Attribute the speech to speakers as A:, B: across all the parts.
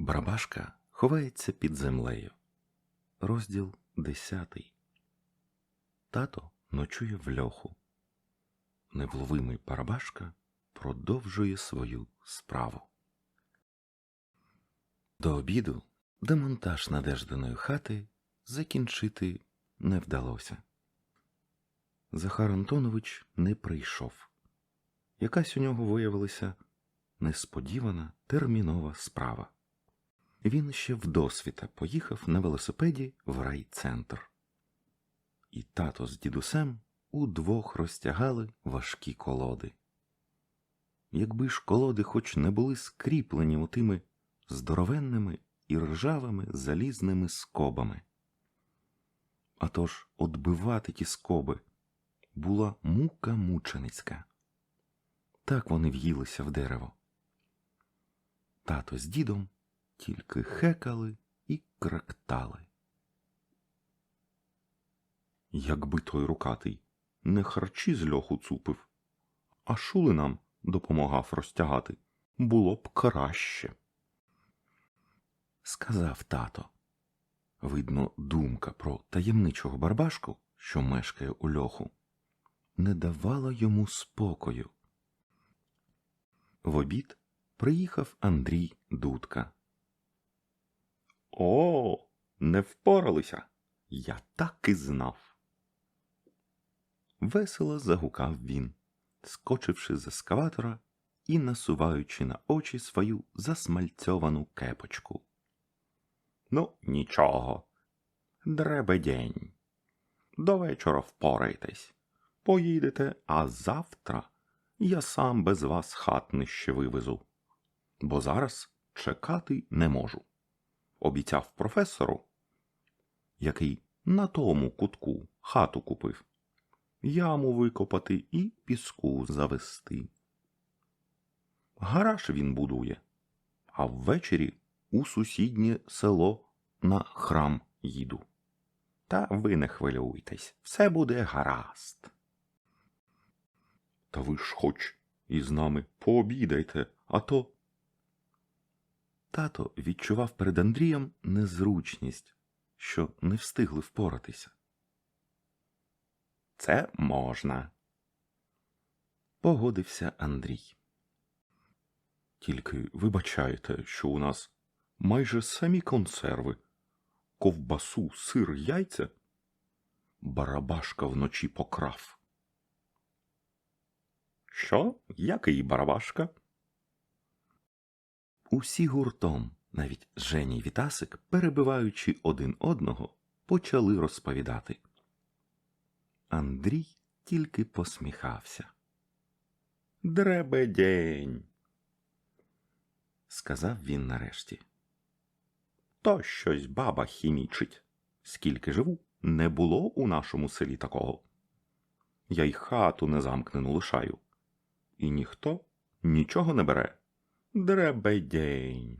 A: Барабашка ховається під землею. Розділ десятий. Тато ночує в льоху. Невловимий Барабашка продовжує свою справу. До обіду демонтаж надежданої хати закінчити не вдалося. Захар Антонович не прийшов. Якась у нього виявилася несподівана термінова справа. Він ще вдосвіта поїхав на велосипеді в райцентр. І тато з дідусем удвох розтягали важкі колоди. Якби ж колоди хоч не були скріплені отими здоровенними і ржавими залізними скобами. А тож отбивати ті скоби була мука мученицька. Так вони в'їлися в дерево. Тато з дідом тільки хекали і крактали. Якби той рукатий не харчі з льоху цупив, а шули нам допомагав розтягати, було б краще. Сказав тато. Видно, думка про таємничого барбашку, що мешкає у льоху, не давала йому спокою. В обід приїхав Андрій Дудка. О, не впоралися. Я так і знав. Весело загукав він, скочивши з ескаватора і насуваючи на очі свою засмальцьовану кепочку. Ну, нічого. Дребедень. До вечора впорайтесь. Поїдете, а завтра я сам без вас хатнище вивезу. Бо зараз чекати не можу. Обіцяв професору, який на тому кутку хату купив, яму викопати і піску завести. Гараж він будує, а ввечері у сусіднє село на храм їду. Та ви не хвилюйтесь, все буде гаразд. Та ви ж хоч із нами пообідайте, а то. Тато відчував перед Андрієм незручність, що не встигли впоратися. Це можна. Погодився Андрій. Тільки вибачайте, що у нас майже самі консерви, ковбасу, сир, яйця, барабашка вночі покрав. Що? Який барабашка? Усі гуртом, навіть Женя й Вітасик, перебиваючи один одного, почали розповідати. Андрій тільки посміхався. Дребедень, сказав він нарешті. То щось баба хімічить. Скільки живу, не було у нашому селі такого. Я й хату незамкнену лишаю, і ніхто нічого не бере. Дребедень.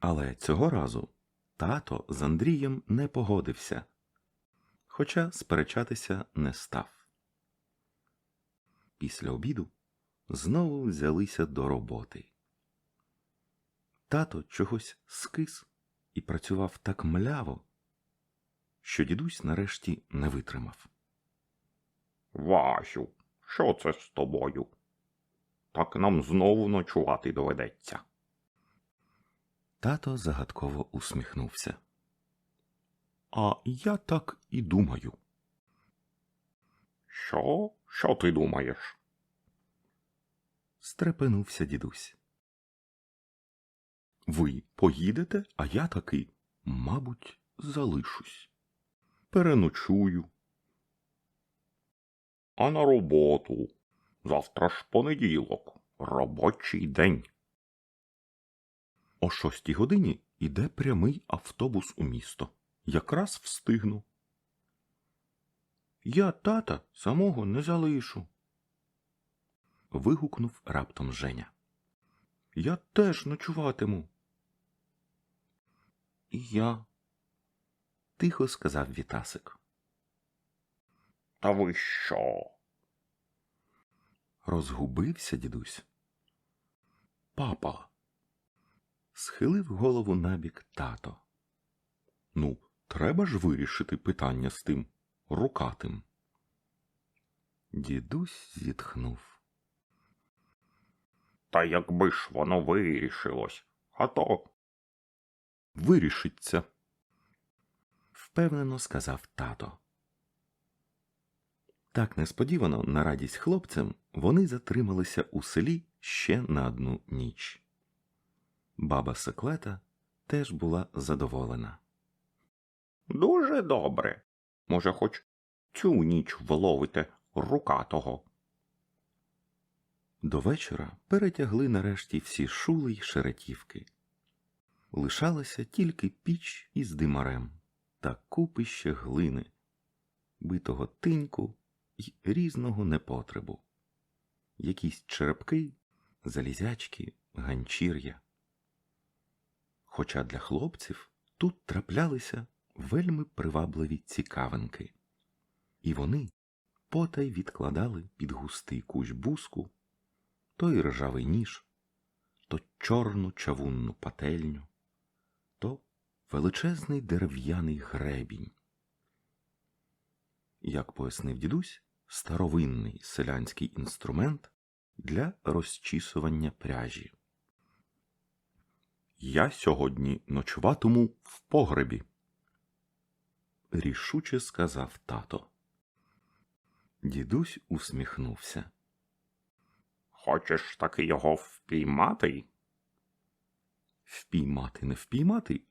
A: Але цього разу тато з Андрієм не погодився, хоча сперечатися не став. Після обіду знову взялися до роботи. Тато чогось скис і працював так мляво, що дідусь нарешті не витримав. Васю, що це з тобою? Так нам знову ночувати доведеться. Тато загадково усміхнувся. А я так і думаю. Що? Що ти думаєш? стрепенувся дідусь. Ви поїдете, а я таки, мабуть, залишусь. Переночую. А на роботу. Завтра ж понеділок, робочий день. О шостій годині іде прямий автобус у місто. Якраз встигну. Я тата самого не залишу. Вигукнув раптом Женя. Я теж ночуватиму. І я, тихо сказав Вітасик. Та ви що? Розгубився дідусь. Папа, схилив голову набік тато. Ну, треба ж вирішити питання з тим рукатим. Дідусь зітхнув.
B: Та якби ж воно вирішилось, а то
A: Вирішиться, впевнено сказав тато. Так несподівано, на радість хлопцям, вони затрималися у селі ще на одну ніч. Баба Секлета теж була задоволена.
B: дуже добре. Може, хоч цю ніч вловите рукатого.
A: До вечора перетягли нарешті всі шули й шеретівки. Лишалася тільки піч із димарем та купище глини, битого тиньку й різного непотребу, якісь черепки, залізячки, ганчір'я. Хоча для хлопців тут траплялися вельми привабливі цікавинки, і вони потай відкладали під густий кущ буску той ржавий ніж, то чорну чавунну пательню, то величезний дерев'яний гребінь. Як пояснив дідусь, старовинний селянський інструмент для розчісування пряжі. Я сьогодні ночуватиму в погребі, рішуче сказав тато. Дідусь усміхнувся.
B: Хочеш таки його впіймати?
A: Впіймати не впіймати,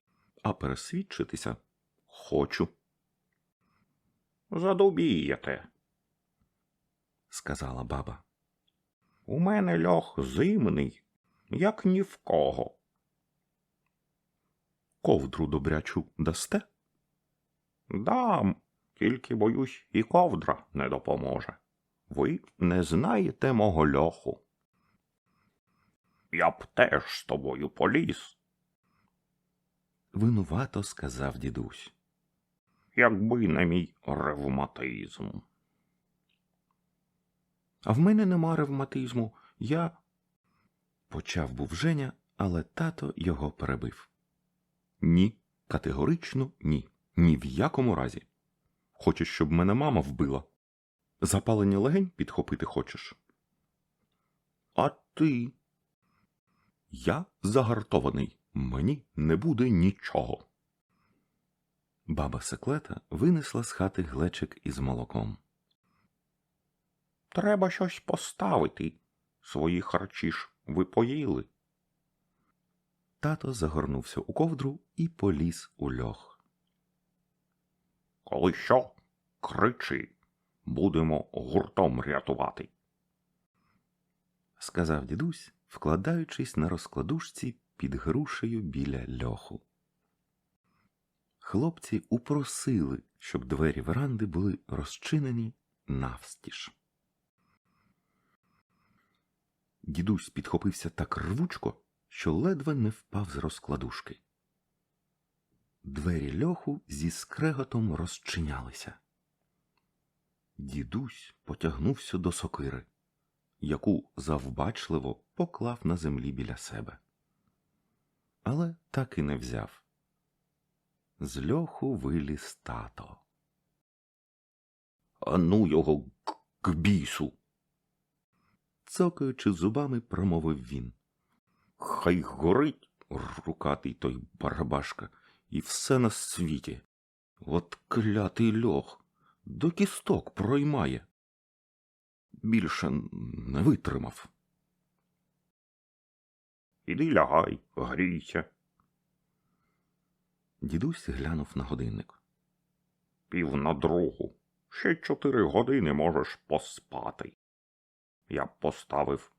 A: а пересвідчитися хочу,
B: Задубієте.
A: Сказала баба.
B: У мене льох зимний, як ні в кого.
A: Ковдру добрячу дасте?
B: Дам, тільки боюсь, і ковдра не допоможе. Ви не знаєте мого льоху. Я б теж з тобою поліз,
A: Винувато сказав дідусь.
B: якби не мій ревматизм.
A: А в мене нема ревматизму. Я. Почав був Женя, але тато його перебив. Ні, категорично ні. Ні в якому разі. Хочеш, щоб мене мама вбила? Запалення легень підхопити хочеш? А ти? Я загартований. Мені не буде нічого. Баба Секлета винесла з хати глечик із молоком.
B: Треба щось поставити. Свої харчі ж ви поїли.
A: Тато загорнувся у ковдру і поліз у льох.
B: Коли що, кричи. Будемо гуртом рятувати.
A: сказав дідусь, вкладаючись на розкладушці під грушею біля льоху. Хлопці упросили, щоб двері веранди були розчинені навстіж. Дідусь підхопився так рвучко, що ледве не впав з розкладушки. Двері льоху зі скреготом розчинялися. Дідусь потягнувся до сокири, яку завбачливо поклав на землі біля себе. Але так і не взяв. З льоху виліз тато.
B: А ну його к, к бісу.
A: Цокаючи зубами, промовив він.
B: Хай горить
A: Рукатий той барабашка, і все на світі. От клятий льох, до кісток проймає. Більше не витримав.
B: Іди лягай, грійся.
A: Дідусь глянув на годинник.
B: Пів на другу. Ще чотири години можеш поспати. Я поставив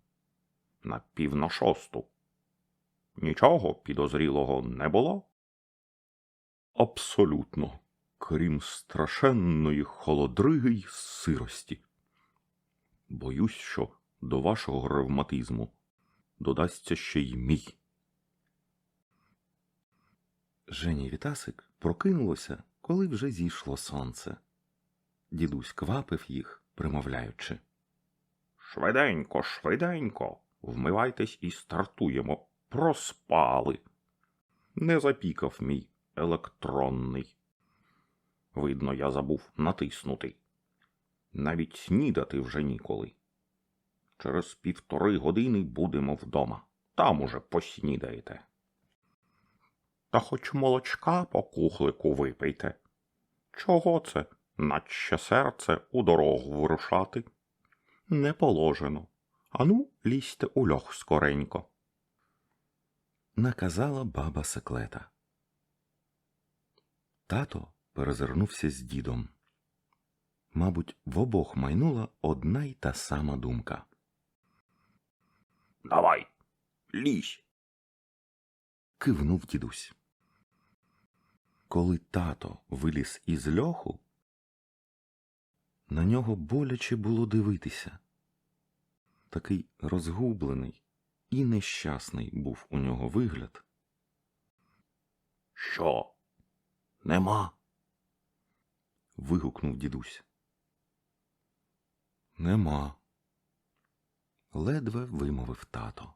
B: на пів на шосту. Нічого підозрілого не було?
A: Абсолютно, крім страшенної холодриги й сирості. Боюсь, що до вашого ревматизму додасться ще й мій. Жені Вітасик прокинулося, коли вже зійшло сонце. Дідусь квапив їх, примовляючи.
B: Швиденько, швиденько. Вмивайтесь і стартуємо. Проспали. Не запікав мій електронний. Видно, я забув натиснути. Навіть снідати вже ніколи. Через півтори години будемо вдома. Там уже поснідаєте. Та хоч молочка по кухлику випийте. Чого це, наче серце у дорогу вирушати? Не положено. Ану, лізьте у льох скоренько.
A: наказала баба секлета. Тато перезирнувся з дідом. Мабуть, в обох майнула одна й та сама думка.
B: Давай, лізь.
A: Кивнув дідусь. Коли тато виліз із льоху, на нього боляче було дивитися. Такий розгублений і нещасний був у нього вигляд.
B: Що? Нема.
A: вигукнув дідусь. Нема. ледве вимовив тато.